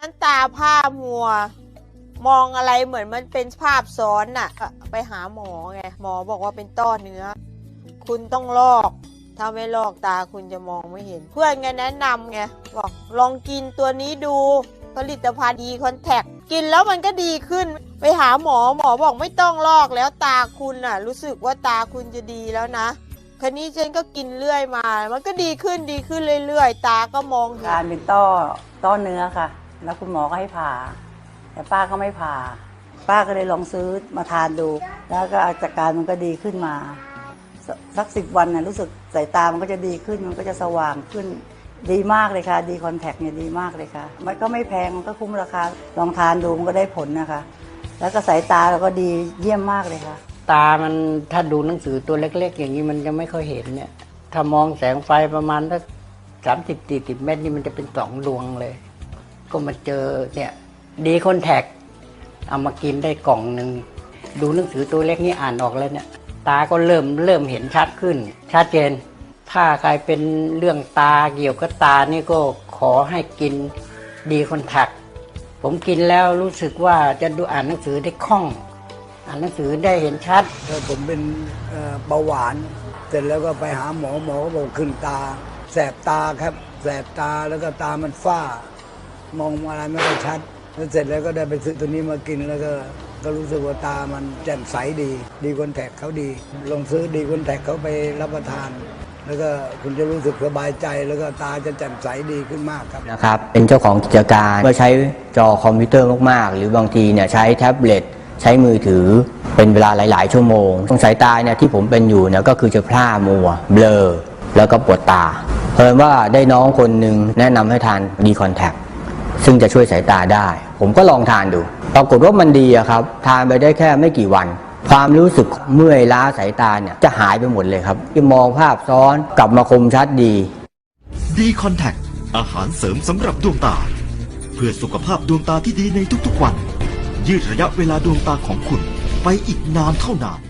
นั้นตาผ้ามัว มองอะไรเหมือนมันเป็นภาพซ้อนน่ะ ไปหาหมอไง หมอบอกว่าเป็นต้อเนื้อ คุณต้องลอก ถ้าไม่ลอกตาคุณจะมองไม่เห็น เพื่อนไงแนะนำไง บอกลองกินตัวนี้ดู ผลิตภัณฑ์ดีคอนแทคกินแล้วมันก็ดีขึ้น ไปหาหมอหมอบอกไม่ต้องลอกแล้วตาคุณน่ะ รู้สึกว่าตาคุณจะดีแล้วนะคันนี้ฉันก็กินเรื่อยมา มันก็ดีขึ้นดีขึ้นเรื่อยๆ ตาก็มองเห็นการเป็นต้อต้อเนื้อค่ะ แล้วคุณหมอก็ให้ผ่า แต่ป้าก็ไม่ผ่า ป้าก็เลยลองซื้อมาทานดู แล้วก็อาการมันก็ดีขึ้นมา สักสิบวันนะรู้สึกสายตามันก็จะดีขึ้นมันก็จะสว่างขึ้นดีมากเลยค่ะ ดีคอนแทคเนี่ยดีมากเลยค่ะ มันก็ไม่แพงมันก็คุ้มราคาลองทานดูมันก็ได้ผลนะคะ แล้วก็สายตาเราก็ดีเยี่ยมมากเลยค่ะ ตามันถ้าดูหนังสือตัวเล็ก ๆ อย่างนี้มันจะไม่ค่อยเห็นเนี่ยถ้ามองแสงไฟประมาณสักสามสิบสี่สิบเมตรนี่มันจะเป็นสองดวงเลย ก็มาเจอเนี่ยดีคอนแทคเอามากินได้กล่องหนึ่งดูหนังสือตัวเล็กนี่อ่านออกแล้วเนี่ย ตาก็เริ่มเริ่มเห็นชัดขึ้น ชัดเจน ถ้าใครเป็นเรื่องตาเกี่ยวกับตานี่ก็ขอให้กินดีคอนแทคผมกินแล้วรู้สึกว่าจะดูอ่านหนังสือได้คล่อง อ่านหนังสือได้เห็นชัดผมเป็นเอ่อเบาหวาน เสร็จแล้วก็ไปหาหมอหมอก็บอกขึ้นตา แสบตาครับ แสบตาแล้วก็ตามันฝ้า มองอะไรไม่ค่อยชัดแล้วเสร็จแล้วก็ได้ไปซื้อตัวนี้มากินแล้วก็ก็รู้สึกว่าตามันแจ่มใสดี ดีคอนแทคเขาดี ลองซื้อดีคอนแทคเขาไปรับประทาน แล้วก็คุณจะรู้สึกสบายใจ แล้วก็ตาจะแจ่มใสดีขึ้นมากครับนะครับ เป็นเจ้าของกิจการเมื่อใช้จอคอมพิวเตอร์มากๆ หรือบางทีเนี่ยใช้แท็บเล็ตใช้มือถือเป็นเวลาหลาย ๆ ชั่วโมงตรงสายตาเนี่ยที่ผมเป็นอยู่เนี่ยก็คือจะพร่ามัวเบลอแล้วก็ปวดตาเพิ่นว่าได้น้องคนหนึ่งแนะนำให้ทานดีคอนแทค ซึ่งจะช่วยสายตาได้ ผมก็ลองทานดู ปรากฏว่ามันดีอะครับ ทานไปได้แค่ไม่กี่วัน ความรู้สึกเมื่อยล้าสายตาเนี่ยจะหายไปหมดเลยครับที่มองภาพซ้อนกลับมาคมชัดดีดีคอนแทคอาหารเสริมสำหรับดวงตา เพื่อสุขภาพดวงตาที่ดีในทุกๆวัน ยืดระยะเวลาดวงตาของคุณไปอีกนานเท่านาน